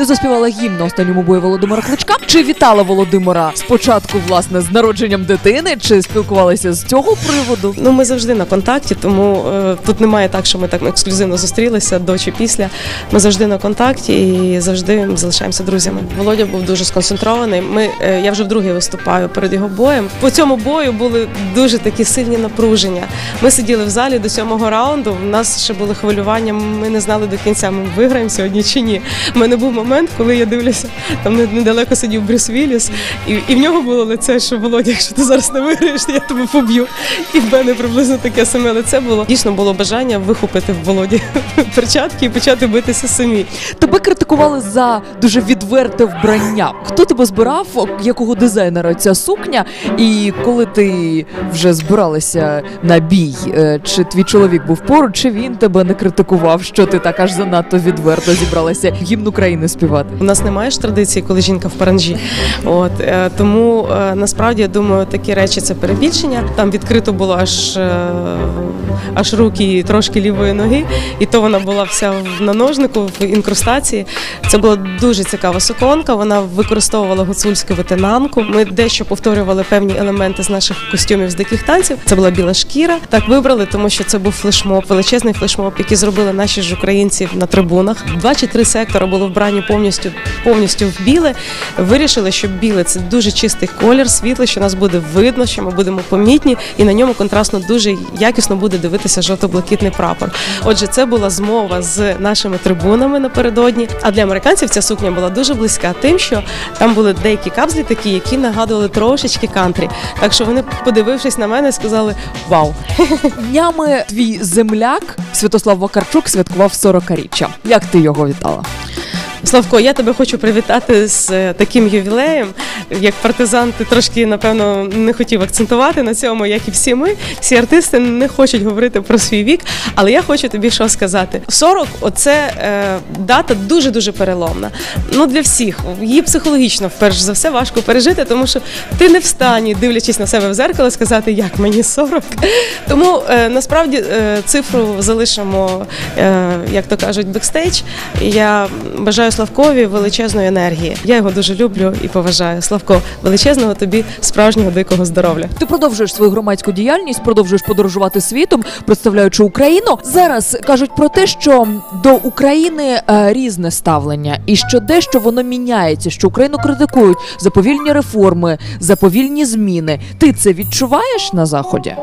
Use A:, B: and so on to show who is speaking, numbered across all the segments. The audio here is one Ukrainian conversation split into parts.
A: Ти заспівала гімн на останньому бою Володимира Кличка. Чи вітала Володимира спочатку власне з народженням дитини, чи спілкувалися з цього приводу?
B: Ну, ми завжди на контакті, тому е, тут немає так, що ми так ексклюзивно зустрілися до чи після. Ми завжди на контакті і завжди залишаємося друзями. Володя був дуже сконцентрований. Ми, е, я вже вдруге виступаю перед його боєм. По цьому бою були дуже такі сильні напруження. Ми сиділи в залі до сьомого раунду. У нас ще були хвилювання. Ми не знали до кінця, ми виграємо сьогодні чи ні. У мене був момент, коли я дивлюся, там недалеко сидів Брюс Вілліс, і, і в нього було лице, що Володя, якщо ти зараз не виграєш, я тебе поб'ю. І в мене приблизно таке саме лице було. Дійсно було бажання вихопити в Володі перчатки і почати битися самі.
A: Тебе критикували за дуже відверте вбрання. Хто тебе збирав? Якого дизайнера ця сукня? І коли ти вже збиралася на бій, е, чи твій чоловік був поруч, чи він тебе не критикував, що ти так аж занадто відверто зібралася гімн України співати?
B: У нас немає ж традиції, коли жінка в паранжі. От е, тому е, насправді я думаю, такі речі це перебільшення. Там відкрито було аж, е, аж руки і трошки лівої ноги, і то вона була вся в наножнику, в інкрустації. Це була дуже цікава суконка. Вона використовувала гуцульську ветенанку. Ми дещо повторювали певні елементи з наших костюмів з диких танців. Це була біла шкіра. Так вибрали, тому що це був флешмоб, величезний флешмоб, який зробили наші ж українці на трибунах. Два чи три сектора було вбрані повністю повністю в біле. Вирішили, що біле це дуже чистий колір, світлий, що нас буде видно, що ми будемо помітні, і на ньому контрастно дуже якісно буде дивитися жовто-блакитний прапор. Отже, це була змова з нашими трибунами напередодні. А для американців ця сукня була дуже близька, тим, що там були деякі капзлі такі, які нагадували трошечки кантрі. Так що вони, подивившись на мене, сказали Вау!
A: Днями твій земляк Святослав Вакарчук святкував 40-річчя. Як ти його вітала?
B: Славко, я тебе хочу привітати з е, таким ювілеєм. Як партизан, ти трошки напевно не хотів акцентувати на цьому, як і всі ми. Всі артисти не хочуть говорити про свій вік, але я хочу тобі що сказати. 40 – оце е, дата дуже дуже переломна. Ну для всіх її психологічно, вперше за все, важко пережити, тому що ти не в стані, дивлячись на себе в зеркало, сказати, як мені 40. Тому е, насправді е, цифру залишимо, е, як то кажуть, бекстейдж. Я бажаю Славкові величезної енергії. Я його дуже люблю і поважаю. Славко, величезного тобі справжнього дикого здоров'я.
A: Ти продовжуєш свою громадську діяльність, продовжуєш подорожувати світом, представляючи Україну. Зараз кажуть про те, що до України е, різне ставлення, і що дещо воно міняється, що Україну критикують за повільні реформи, за повільні зміни. Ти це відчуваєш на заході?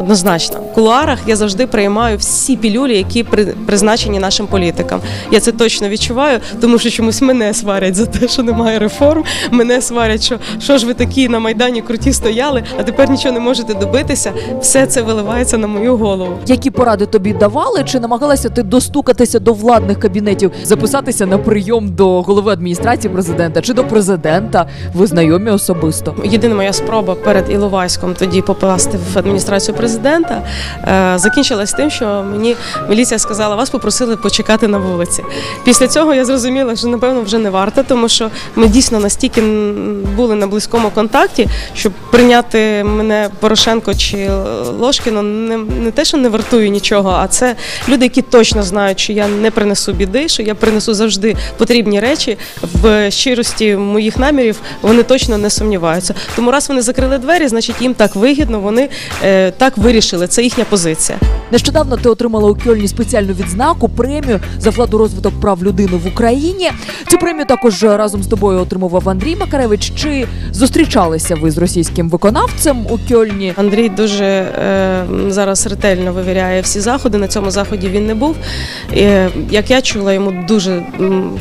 B: Однозначно, в кулуарах я завжди приймаю всі пілюлі, які при, призначені нашим політикам. Я це точно відчуваю, тому що чомусь мене сварять за те, що немає реформ. Мене сварять, що що ж ви такі на майдані круті стояли, а тепер нічого не можете добитися. Все це виливається на мою голову.
A: Які поради тобі давали? Чи намагалася ти достукатися до владних кабінетів, записатися на прийом до голови адміністрації президента чи до президента? Ви знайомі особисто?
B: Єдина моя спроба перед Іловайськом тоді попасти в адміністрацію президента е, закінчилась тим, що мені міліція сказала, вас попросили почекати на вулиці. Після цього я зрозуміла, що напевно вже не варто, тому що ми дійсно настільки були на близькому контакті, щоб прийняти мене Порошенко чи Ложкіно не, не те, що не вартую нічого, а це люди, які точно знають, що я не принесу біди, що я принесу завжди потрібні речі в щирості моїх намірів. Вони точно не сумніваються. Тому раз вони закрили двері, значить їм так вигідно, вони е, так вирішили. Це їхня позиція.
A: Нещодавно ти отримала у Кьольні спеціальну відзнаку премію за владу розвиток прав людини в Україні. Цю премію також разом з тобою отримував Андрій Макаревич. Чи зустрічалися ви з російським виконавцем у Кьольні?
B: Андрій дуже е, зараз ретельно вивіряє всі заходи. На цьому заході він не був. Е, як я чула, йому дуже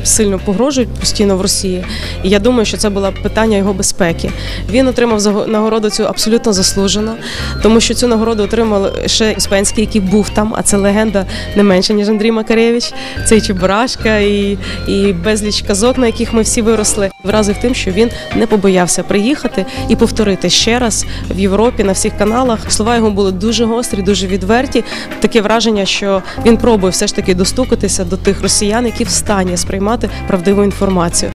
B: сильно погрожують постійно в Росії. І я думаю, що це було питання його безпеки. Він отримав нагороду цю абсолютно заслужено, тому що цю нагороду отримав ще Успенський, який був там, а це легенда не менше, ніж Андрій Макаревич. Це Чебурашка, і, і безліч казок, на яких ми всі виросли. Вразив тим, що він не побоявся приїхати і повторити ще раз в Європі на всіх каналах. Слова його були дуже гострі, дуже відверті. Таке враження, що він пробує все ж таки достукатися до тих росіян, які в стані сприймати правдиву інформацію.